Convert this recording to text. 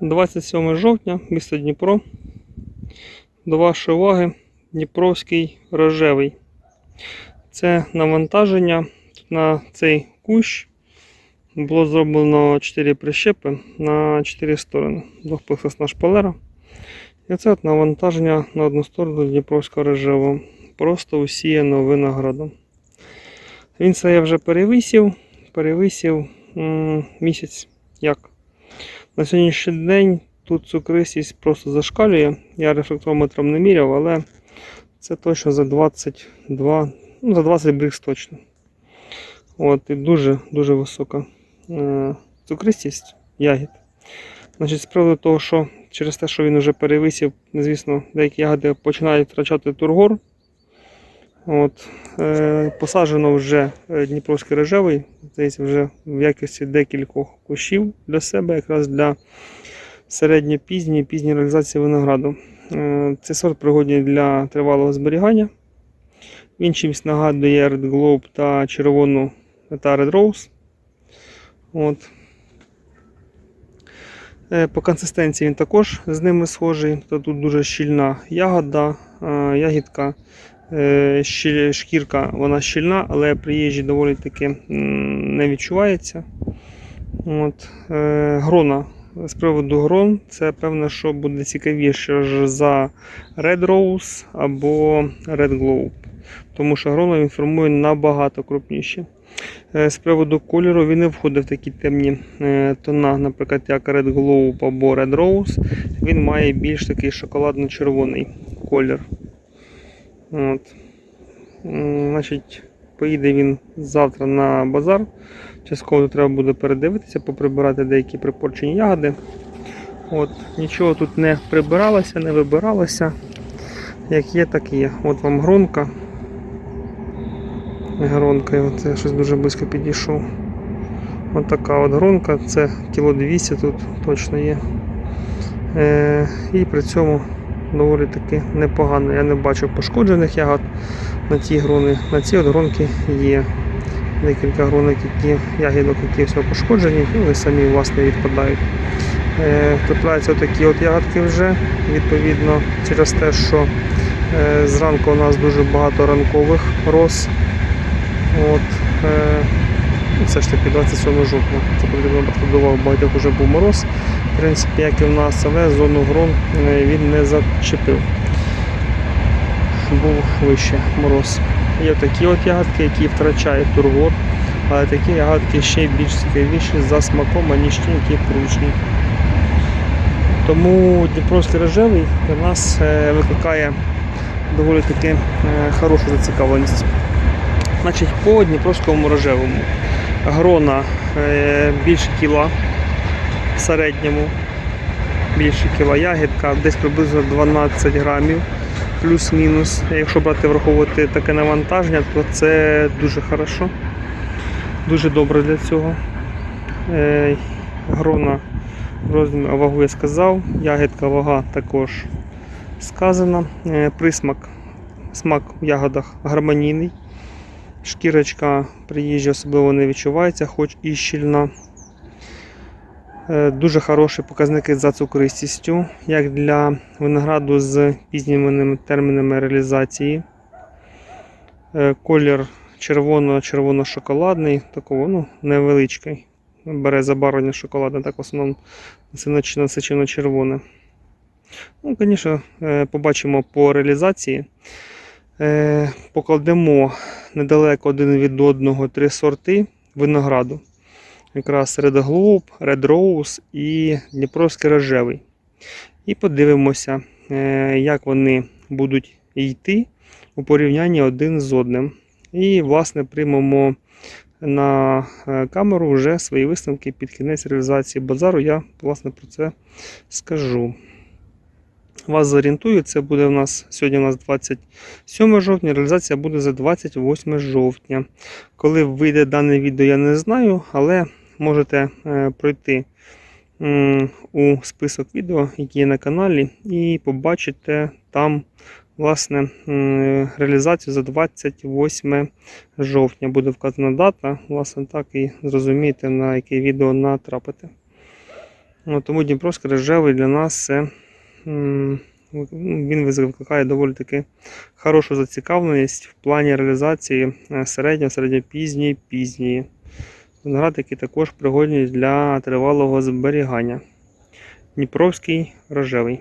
27 жовтня, місто Дніпро. До вашої уваги Дніпровський рожевий. Це навантаження на цей кущ. Було зроблено 4 прищепи на 4 сторони. Двохплексосна шпалера. І це от навантаження на одну сторону Дніпровського рожевого. Просто усіяно виноградом. Він це я вже перевисів. Перевисів м, місяць. Як? На сьогоднішній день тут цукристість просто зашкалює. Я рефлектометром не міряв, але це точно за 22, ну за 20 брикс точно. От, і дуже дуже висока е, цукристість ягід. Значить, з приводу того, що через те, що він вже перевисів, звісно, деякі ягоди починають втрачати тургор. От, е, посаджено вже е, Дніпровський рожевий, здається, вже в якості декількох кущів для себе, якраз для середньопізньої пізньої реалізації винограду. Е, цей сорт пригодний для тривалого зберігання. Він чимось нагадує Red Globe та червону та Red Rose. От. Е, По консистенції він також з ними схожий. Тут дуже щільна ягода, е, ягідка, шкірка вона щільна, але при їжі доволі таки не відчувається. От. е, Грона. З приводу грон, це певно, що буде цікавіше за Red Rose або Red Globe. Тому що грона він формує набагато крупніші. Е, З приводу кольору він не входить в такі темні е, тона, наприклад, як Red Globe або Red Rose. Він має більш такий шоколадно-червоний колір. От. Значить, поїде він завтра на базар. Частково треба буде передивитися, поприбирати деякі припорчені ягоди. От, нічого тут не прибиралося, не вибиралося. Як є, так і є. От вам гронка. Гронка, я щось дуже близько підійшов. От така от гронка, це кіло 200 тут точно є. Е, і при цьому доволі таки непогано. Я не бачу пошкоджених ягод на ті грони. На ці от гронки є. Декілька гронок, які ягідок, які все пошкоджені, і вони самі власне відпадають. Е, трапляються такі от ягодки вже, відповідно, через те, що е, зранку у нас дуже багато ранкових роз. От, е, ну, все ж таки 27 жовтня. Це потрібно продував, багатьох вже був мороз. В принципі, як і в нас, але зону грон е, він не зачепив. Був вище мороз. Є такі от ягодки, які втрачають тургор, але такі ягодки ще більш цікавіші за смаком, аніж ті, які пручні. Тому Дніпровський рожевий для нас е, викликає доволі таки е, хорошу зацікавленість. Значить, по Дніпровському рожевому грона більше кіла середньому, більше кіла ягідка, десь приблизно 12 грамів, плюс-мінус. Якщо брати враховувати таке навантаження, то це дуже хорошо, дуже добре для цього. Е, Грона розмір вагу я сказав, ягідка вага також сказана. Е, Присмак, смак в ягодах гармонійний. Шкірочка при їжі особливо не відчувається, хоч і щільна. Е, Дуже хороші показники за цукристістю, як для винограду з пізніми термінами реалізації. Е, Колір червоно-червоно-шоколадний, такого ну, невеличкий. Бере забарвлення шоколадне, так в основному насичено червоне. Ну, звісно, е, побачимо по реалізації. Покладемо недалеко один від одного три сорти винограду. Якраз Red Globe, Red Rose і Дніпровський рожевий. І подивимося, е, як вони будуть йти у порівнянні один з одним. І, власне, приймемо на е, камеру вже свої висновки під кінець реалізації базару. Я, власне, про це скажу. Вас зорієнтую, це буде у нас сьогодні у нас 27 жовтня, реалізація буде за 28 жовтня. Коли вийде дане відео, я не знаю, але можете е, пройти у список відео, які є на каналі, і побачите там власне реалізацію за 28 жовтня. Буде вказана дата, власне, так і зрозумієте, на яке відео натрапити. Ну, тому Дніпровський рожевий для нас це він викликає доволі таки хорошу зацікавленість в плані реалізації е, середньо, середньопізньої, пізньої. Виноград, які також пригодні для тривалого зберігання. Дніпровський рожевий.